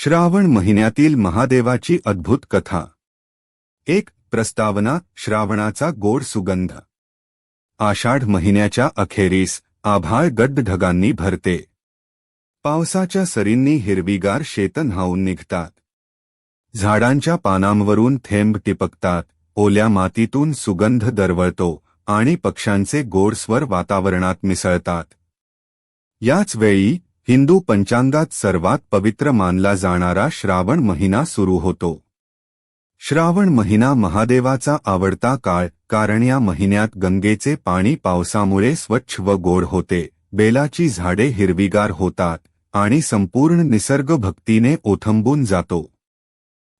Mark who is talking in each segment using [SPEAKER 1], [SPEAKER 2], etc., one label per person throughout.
[SPEAKER 1] श्रावण महिन्यातील महादेवाची अद्भुत कथा. एक प्रस्तावना श्रावणाचा गोड सुगंध. आषाढ महिन्याच्या अखेरीस आभाळ गड्ड ढगांनी भरते. पावसाच्या सरींनी हिरवीगार शेतन हावून निघतात. झाडांच्या पानांवरून थेंब टिपकतात ओल्या मातीतून सुगंध दरवळतो आणि पक्ष्यांचे गोडस्वर वातावरणात मिसळतात. याच वेळी हिंदू पंचांगात सर्वात पवित्र मानला जाणारा श्रावण महिना सुरू होतो. श्रावण महिना महादेवाचा आवडता काळ कारण या महिन्यात गंगेचे पाणी पावसामुळे स्वच्छ व गोड होते बेलाची झाडे हिरवीगार होतात आणि संपूर्ण निसर्ग भक्तीने ओथंबून जातो.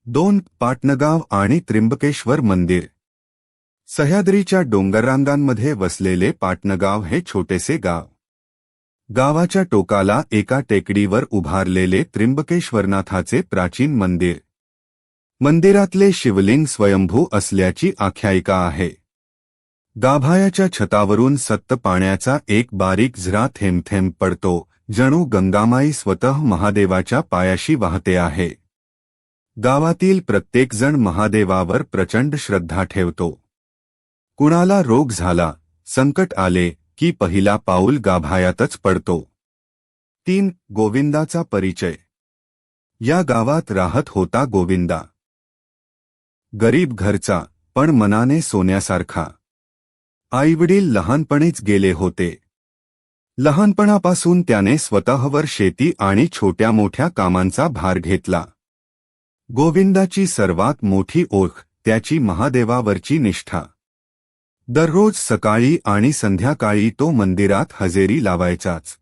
[SPEAKER 1] दोन पाटणगाव आणि त्र्यंबकेश्वर मंदिर. सह्याद्रीच्या डोंगररांगांमध्ये वसलेले पाटणगाव हे छोटेसे गाव. गावाच्या टोकाला एका टेकडीवर उभारलेले त्रिंबकेश्वरनाथाचे प्राचीन मंदिर. मंदिरातले शिवलिंग स्वयंभू असल्याची आख्यायिका आहे. गाभायाच्या छतावरून सत्त पाण्याचा एक बारीक झरा थेंब थेंब पडतो जणू गंगामाई स्वतः महादेवाच्या पायाशी वाहते आहे. गावातील प्रत्येकजण महादेवावर प्रचंड श्रद्धा ठेवतो. कुणाला रोग झाला संकट आले की पहिला पाऊल गाभायातच पडतो. तीन गोविंदाचा परिचय. या गावात राहत होता गोविंदा. गरीब घरचा पण मनाने सोन्यासारखा. आईवडील लहानपणीच गेले होते. लहानपणापासून त्याने स्वतःवर शेती आणि छोट्या मोठ्या कामांचा भार घेतला. गोविंदाची सर्वात मोठी ओळख त्याची महादेवावरची निष्ठा. दररोज सकाळी आणि संध्याकाळी तो मंदिरात हजेरी लावायचाच.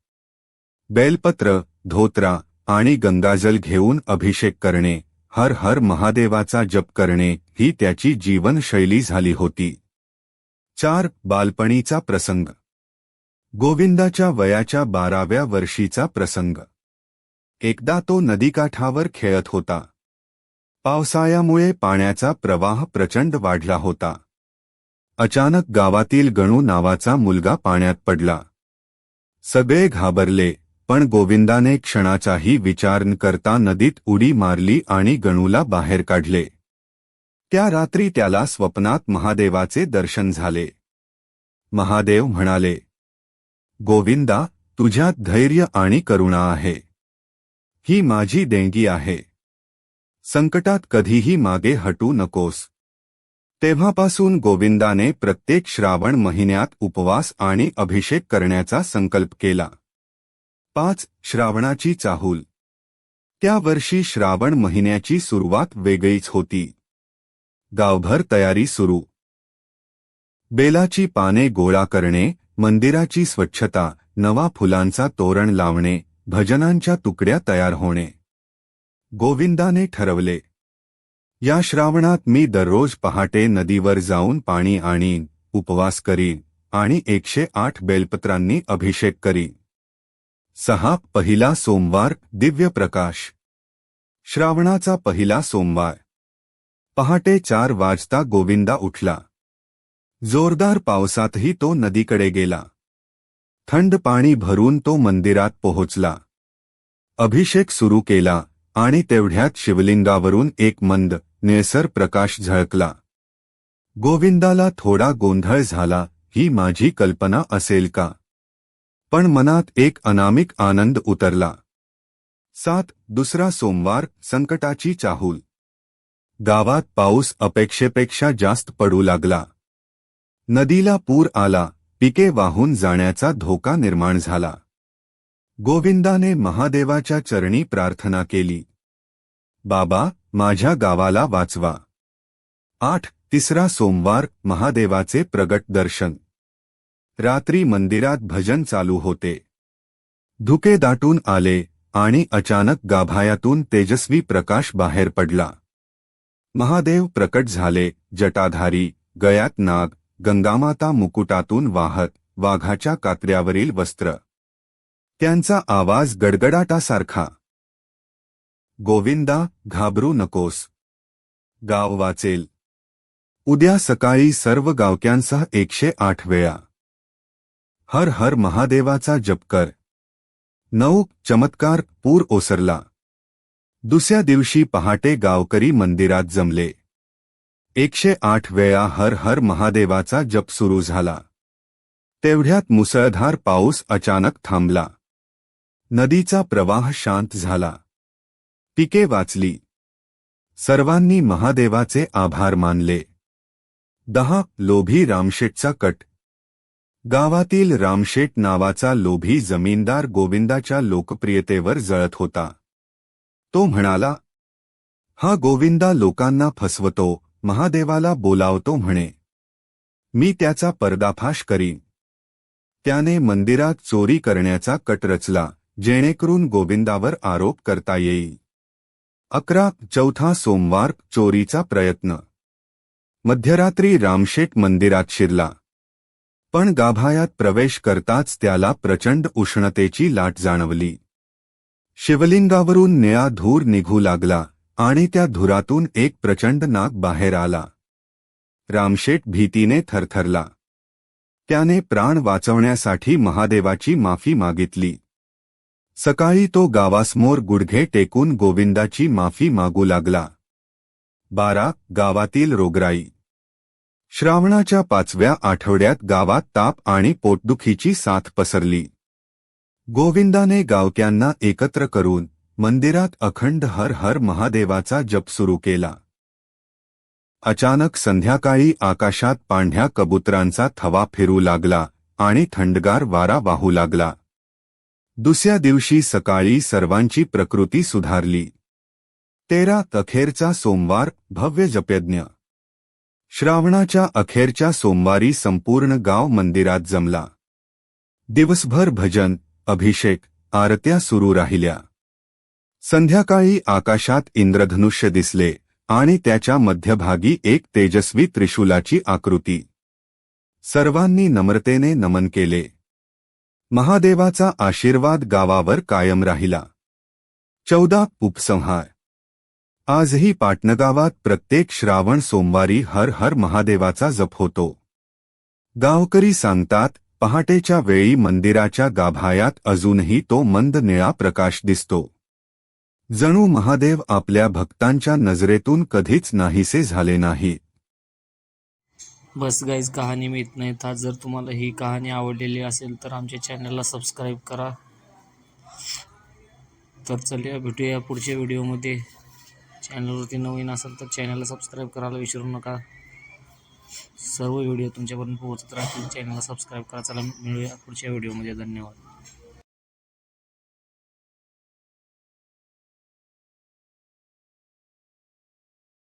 [SPEAKER 1] बेलपत्र धोत्रा आणि गंगाजल घेऊन अभिषेक करणे हर हर महादेवाचा जप करणे ही त्याची जीवनशैली झाली होती. चार बालपणीचा प्रसंग. गोविंदाच्या वयाच्या बाराव्या वर्षीचा प्रसंग. एकदा तो नदीकाठावर खेळत होता. पावसाळ्यामुळे पाण्याचा प्रवाह प्रचंड वाढला होता. अचानक गावातील गणू नावाचा मुलगा पाण्यात पडला. सगळे घाबरले पण गोविंदाने क्षणाचाही विचार न करता नदीत उडी मारली आणि गणूला बाहेर काढले. त्या रात्री त्याला स्वप्नात महादेवाचे दर्शन झाले. महादेव म्हणाले गोविंदा तुझ्यात धैर्य आणि करुणा आहे. ही माझी देणगी आहे. संकटात कधीही मागे हटू नकोस. तेव्हापासून गोविंदाने प्रत्येक श्रावण महिन्यात उपवास आणि अभिषेक करण्याचा संकल्प केला. पाच श्रावणाची चाहूल. त्या वर्षी श्रावण महिन्याची सुरुवात वेगळीच होती. गावभर तयारी सुरू. बेलाची पाने गोळा करणे मंदिराची स्वच्छता नवा फुलांचा तोरण लावणे भजनांच्या तुकड्या तयार होणे. गोविंदाने ठरवले या श्रावणात मी दररोज पहाटे नदीवर जाऊन पाणी आणीन उपवास करीन आणि एकशे आठ बेलपत्रांनी अभिषेक करीन. सहा पहिला सोमवार दिव्य प्रकाश. श्रावणाचा पहिला सोमवार. पहाटे चार वाजता गोविंदा उठला. जोरदार पावसातही तो नदीकडे गेला. थंड पाणी भरून तो मंदिरात पोहोचला. अभिषेक सुरू केला. आणि तेवढ्यात शिवलिंगावरून एक मंद निळसर प्रकाश झळकला. गोविंदाला थोडा गोंधळ झाला ही माझी कल्पना असेल का? पण मनात एक अनामिक आनंद उतरला. सात दुसरा सोमवार संकटाची चाहूल. गावात पाऊस अपेक्षेपेक्षा जास्त पडू लागला. नदीला पूर आला पिके वाहून जाण्याचा धोका निर्माण झाला. गोविंदाने महादेवाच्या चरणी प्रार्थना केली. बाबा माझ्या गावाला वाचवा. आठ तिसरा सोमवार महादेवाचे प्रगट दर्शन. रात्री मंदिरात भजन चालू होते. धुके दाटून आले आणि अचानक गाभायातून तेजस्वी प्रकाश बाहेर पडला. महादेव प्रकट झाले जटाधारी गयात नाग गंगामाता मुकुटातून वाहत वाघाच्या कात्र्यावरील वस्त्र. त्यांचा आवाज गडगडाटासारखा. गोविंदा घाबरू नकोस. गाव वाचेल. उद्या सकाळी सर्व गावक्यांसह एकशे आठ वेळा. हर हर महादेवाचा जप कर. नऊ चमत्कार पूर ओसरला. दुसऱ्या दिवशी पहाटे गावकरी मंदिरात जमले. एकशे आठ वेळा हर हर महादेवाचा जप सुरू झाला. तेवढ्यात मुसळधार पाऊस अचानक थांबला. नदीचा प्रवाह शांत झाला. पिके वाचली. सर्वांनी महादेवाचे आभार मानले. दहा लोभी रामशेठचा कट. गावातील रामशेठ नावाचा लोभी जमीनदार गोविंदाच्या लोकप्रियतेवर जळत होता. तो म्हणाला हा गोविंदा लोकांना फसवतो महादेवाला बोलावतो म्हणे. मी त्याचा पर्दाफाश करीन. त्याने मंदिरात चोरी करण्याचा कट रचला. जेणेकरून गोविंदावर आरोप करता येईल. अकरा चौथा सोमवार चोरीचा प्रयत्न. मध्यरात्री रामशेट मंदिरात शिरला. पण गाभायात प्रवेश करताच त्याला प्रचंड उष्णतेची लाट जाणवली. शिवलिंगावरून निळा धूर निघू लागला आणि त्या धुरातून एक प्रचंड नाग बाहेर आला. रामशेट भीतीने थरथरला. त्याने प्राण वाचवण्यासाठी महादेवाची माफी मागितली. सकाळी तो गावासमोर गुडघे टेकून गोविंदाची माफी मागू लागला. बारा गावातील रोगराई. श्रावणाच्या पाचव्या आठवड्यात गावात ताप आणि पोटदुखीची साथ पसरली. गोविंदाने गावक्यांना एकत्र करून मंदिरात अखंड हर हर महादेवाचा जप सुरू केला. अचानक संध्याकाळी आकाशात पांढ्या कबुतरांचा थवा फिरू लागला आणि थंडगार वारा वाहू लागला. दुसऱ्या दिवशी सकाळी सर्वांची प्रकृती सुधारली. तेरा अखेरचा सोमवार भव्य जपयज्ञ. श्रावणाच्या अखेरच्या सोमवारी संपूर्ण गाव मंदिरात जमला. दिवसभर भजन अभिषेक आरत्या सुरू राहिल्या. संध्याकाळी आकाशात इंद्रधनुष्य दिसले आणि त्याच्या मध्यभागी एक तेजस्वी त्रिशूलाची आकृती. सर्वांनी नम्रतेने नमन केले. महादेवाचा आशीर्वाद गावावर कायम राहिला. चौदा उपसंहार. आजही पाटणगावात प्रत्येक श्रावण सोमवारी हर हर महादेवाचा जप होतो. गावकरी सांगतात पहाटेच्या वेळी मंदिराच्या गाभायात अजूनही तो मंद निळा प्रकाश दिसतो. जणू महादेव आपल्या भक्तांच्या नजरेतून कधीच नाहीसे झाले नाहीत.
[SPEAKER 2] बस गाईज कहाणी मी नाही. येतात जर तुम्हाला ही कहाणी आवडलेली असेल तर आमच्या चॅनलला सबस्क्राईब करा. तर चला भेटूया पुढच्या व्हिडिओमध्ये चॅनलवरती नवीन असेल तर चॅनलला सबस्क्राईब करायला विसरू नका. सर्व व्हिडिओ तुमच्यापर्यंत पोहोचत राहतील. चॅनलला सबस्क्राईब करा. चला मिळूया पुढच्या व्हिडिओमध्ये धन्यवाद.